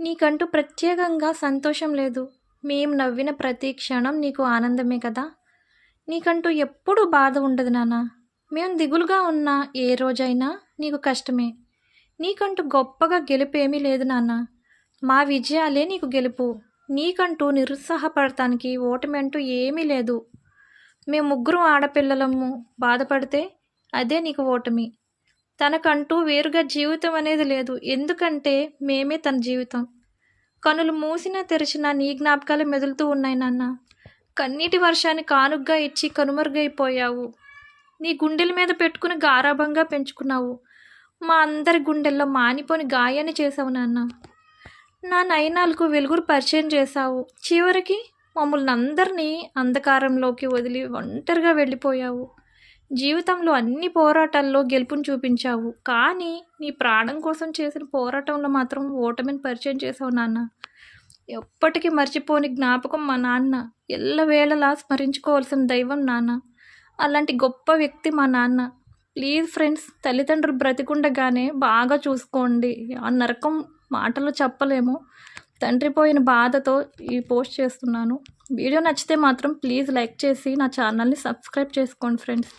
నీకంటూ ప్రత్యేకంగా సంతోషం లేదు. మేం నవ్విన ప్రతి క్షణం నీకు ఆనందమే కదా? నీకంటూ ఎప్పుడూ బాధ ఉండదు నాన్న. మేము దిగులుగా ఉన్న ఏ రోజైనా నీకు కష్టమే. నీకంటూ గొప్పగా గెలుపేమీ లేదు నాన్న. మా విజయాలే నీకు గెలుపు. నీకంటూ నిరుత్సాహపడటానికి ఓటమి అంటూ ఏమీ లేదు. మేము ముగ్గురు ఆడపిల్లలము. బాధపడితే అదే నీకు ఓటమి. తనకంటూ వేరుగా జీవితం అనేది లేదు. ఎందుకంటే మేమే తన జీవితం. కనులు మూసినా తెరిచినా నీ జ్ఞాపకాలు మెదులుతూ ఉన్నాయి నాన్న. కన్నీటి వర్షాన్ని కానుగ్గా ఇచ్చి కనుమరుగైపోయావు. నీ గుండెల మీద పెట్టుకుని గారాభంగా పెంచుకున్నావు. మా అందరి గుండెల్లో మానిపోని గాయాన్ని చేసావు నాన్న. నా నయనాలకు వెలుగురు పరిచయం చేశావు. చివరికి మమ్మల్ని అందరినీ అంధకారంలోకి వదిలి ఒంటరిగా వెళ్ళిపోయావు. జీవితంలో అన్ని పోరాటాల్లో గెలుపుని చూపించావు. కానీ నీ ప్రాణం కోసం చేసిన పోరాటంలో మాత్రం ఓటమిని పరిచయం చేసావు నాన్న. ఎప్పటికీ మర్చిపోని జ్ఞాపకం మా నాన్న. ఎల్లవేళలా స్మరించుకోవాల్సిన దైవం నాన్న. అలాంటి గొప్ప వ్యక్తి మా నాన్న. ప్లీజ్ ఫ్రెండ్స్ తల్లిదండ్రులు బ్రతికుండగానే బాగా చూసుకోండి. ఆ నరకం మాటలు చెప్పలేము. తండ్రి పోయిన బాధతో ఈ పోస్ట్ చేస్తున్నాను. వీడియో నచ్చితే మాత్రం ప్లీజ్ లైక్ చేసి నా ఛానల్ని సబ్స్క్రైబ్ చేసుకోండి ఫ్రెండ్స్.